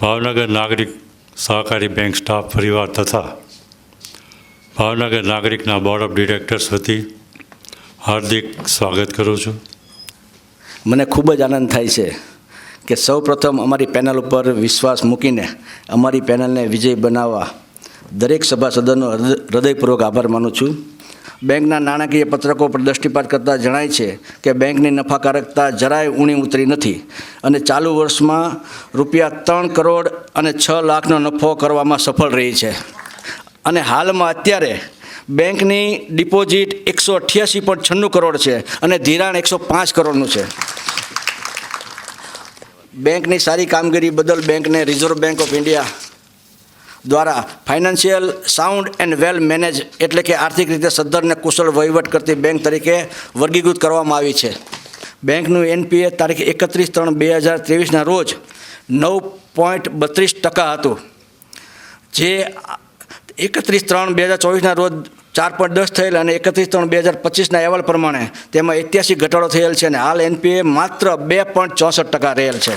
ભાવનગર નાગરિક સહકારી bank staff પરિવાર તથા ભાવનગર નાગરિકના બોર્ડ ઓફ ડિરેક્ટર્સ વતી હાર્દિક સ્વાગત કરું છું. મને ખૂબ જ આનંદ થાય છે કે સૌ પ્રથમ અમારી પેનલ ઉપર વિશ્વાસ મૂકીને અમારી પેનલને વિજય બનાવવા દરેક સભાસદોનો હૃદયપૂર્વક આભાર માનું છું. બેંકના નાણાકીય પત્રકો પર દૃષ્ટિપાત કરતાં જણાય છે કે બેંકની નફાકારકતા જરાય ઊણી ઉતરી નથી અને ચાલુ વર્ષમાં રૂપિયા ત્રણ કરોડ અને છ લાખનો નફો કરવામાં સફળ રહી છે. અને હાલમાં અત્યારે બેંકની ડિપોઝિટ એકસો અઠ્યાસી પોઈન્ટ છન્નું કરોડ છે અને ધિરાણ એકસો પાંચ કરોડનું છે. બેંકની સારી કામગીરી બદલ બેંકને રિઝર્વ બેંક ઓફ ઇન્ડિયા દ્વારા financial sound and well manage એટલે કે આર્થિક રીતે સદ્ધર અને કુશળ વહીવટ કરતી બેંક તરીકે વર્ગીકૃત કરવામાં આવી છે. બેંકનું એનપીએ તારીખ એકત્રીસ ત્રણ બે હજાર ત્રેવીસના રોજ નવ પોઈન્ટ બત્રીસ ટકા હતું. જે એકત્રીસ ત્રણ બે હજાર ચોવીસના રોજ ચાર પોઈન્ટ દસ થયેલ અને એકત્રીસ ત્રણ બે હજાર પચીસના અહેવાલ પ્રમાણે તેમાં ઐતિહાસિક ઘટાડો થયેલ છે અને હાલ એનપીએ માત્ર બે પોઈન્ટ ચોસઠ ટકા રહેલ છે.